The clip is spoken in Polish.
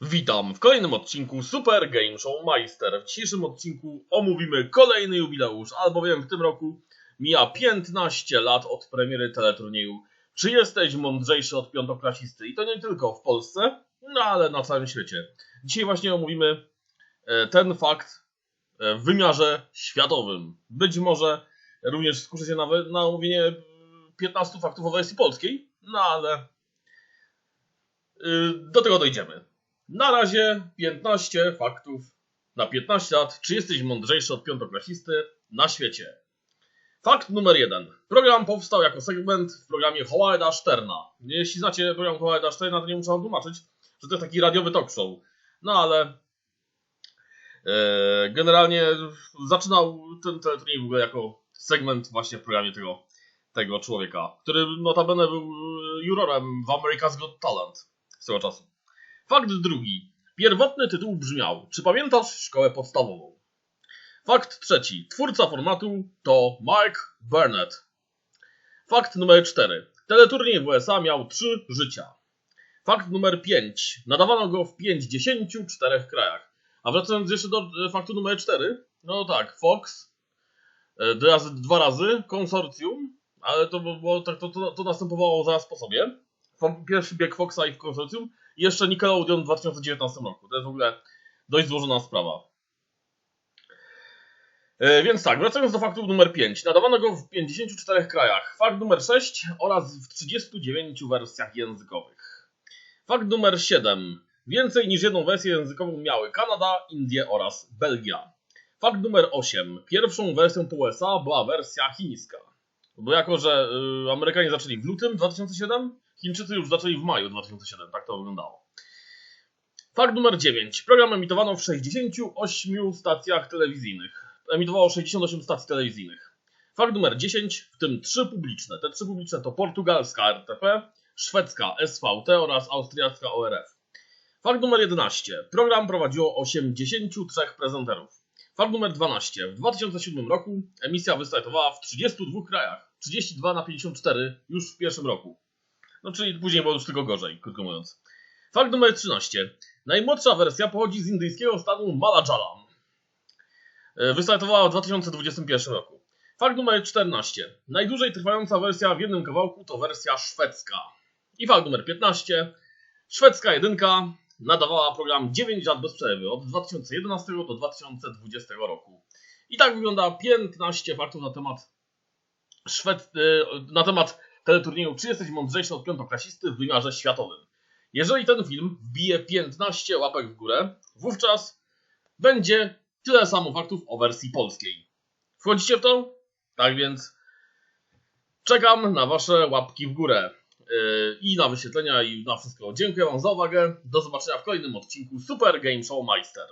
Witam w kolejnym odcinku Super Game Show Meister. W dzisiejszym odcinku omówimy kolejny jubileusz, albowiem w tym roku mija 15 lat od premiery teleturnieju Czy jesteś mądrzejszy od piątoklasisty? I to nie tylko w Polsce, no ale na całym świecie. Dzisiaj właśnie omówimy e, ten fakt e, w wymiarze światowym. Być może również skuszę się nawet na omówienie 15 faktów o wersji polskiej, no ale do tego dojdziemy. Na razie 15 faktów na 15 lat. Czy jesteś mądrzejszy od piątoklasisty na świecie? Fakt numer jeden. Program powstał jako segment w programie Howarda Sterna. Jeśli znacie program Howarda Sterna, to nie muszę wam tłumaczyć, że to jest taki radiowy talk show. No ale e, generalnie zaczynał ten teleturniej w ogóle jako segment właśnie w programie tego, tego człowieka, który notabene był jurorem w America's Got Talent swego czasu. Fakt drugi. Pierwotny tytuł brzmiał: Czy pamiętasz szkołę podstawową? Fakt trzeci. Twórca formatu to Mark Burnett. Fakt numer cztery. Teleturniej w USA miał trzy życia. Fakt numer pięć. Nadawano go w 54 krajach. A wracając jeszcze do e, faktu numer cztery. No tak, Fox e, razy, dwa razy, konsorcjum, ale to, było, tak, to, to, to następowało zaraz po sobie. Pierwszy bieg Foxa i w konsorcjum i jeszcze Nickelodeon w 2019 roku. To jest w ogóle dość złożona sprawa. E, więc tak, wracając do faktu numer 5. Nadawano go w 54 krajach. Fakt numer 6 oraz w 39 wersjach językowych. Fakt numer 7. Więcej niż jedną wersję językową miały Kanada, Indie oraz Belgia. Fakt numer 8. Pierwszą wersją po USA była wersja chińska. Bo jako, że y, Amerykanie zaczęli w lutym 2007, Chińczycy już zaczęli w maju 2007, tak to wyglądało. Fakt numer 9. Program emitowano w 68 stacjach telewizyjnych. Emitowało 68 stacji telewizyjnych. Fakt numer 10, w tym 3 publiczne. Te 3 publiczne to portugalska RTP, szwedzka SVT oraz austriacka ORF. Fakt numer 11. Program prowadziło 83 prezenterów. Fakt numer 12. W 2007 roku emisja wystartowała w 32 krajach. 32 na 54 już w pierwszym roku. No czyli później było już tylko gorzej, krótko mówiąc. Fakt numer 13. Najmłodsza wersja pochodzi z indyjskiego stanu Malajalam. E, wystartowała w 2021 roku. Fakt numer 14. Najdłużej trwająca wersja w jednym kawałku to wersja szwedzka. I fakt numer 15. Szwedzka jedynka nadawała program 9 lat bez przerwy, od 2011 do 2020 roku. I tak wygląda 15 faktów na temat Szwed... E, na temat teleturnieju Czy jesteś mądrzejszy od piątoklasisty w wymiarze światowym. Jeżeli ten film wbije 15 łapek w górę, wówczas będzie tyle samo faktów o wersji polskiej. Wchodzicie w to? Tak więc czekam na Wasze łapki w górę i na wyświetlenia i na wszystko. Dziękuję Wam za uwagę. Do zobaczenia w kolejnym odcinku Super Game Show Meister.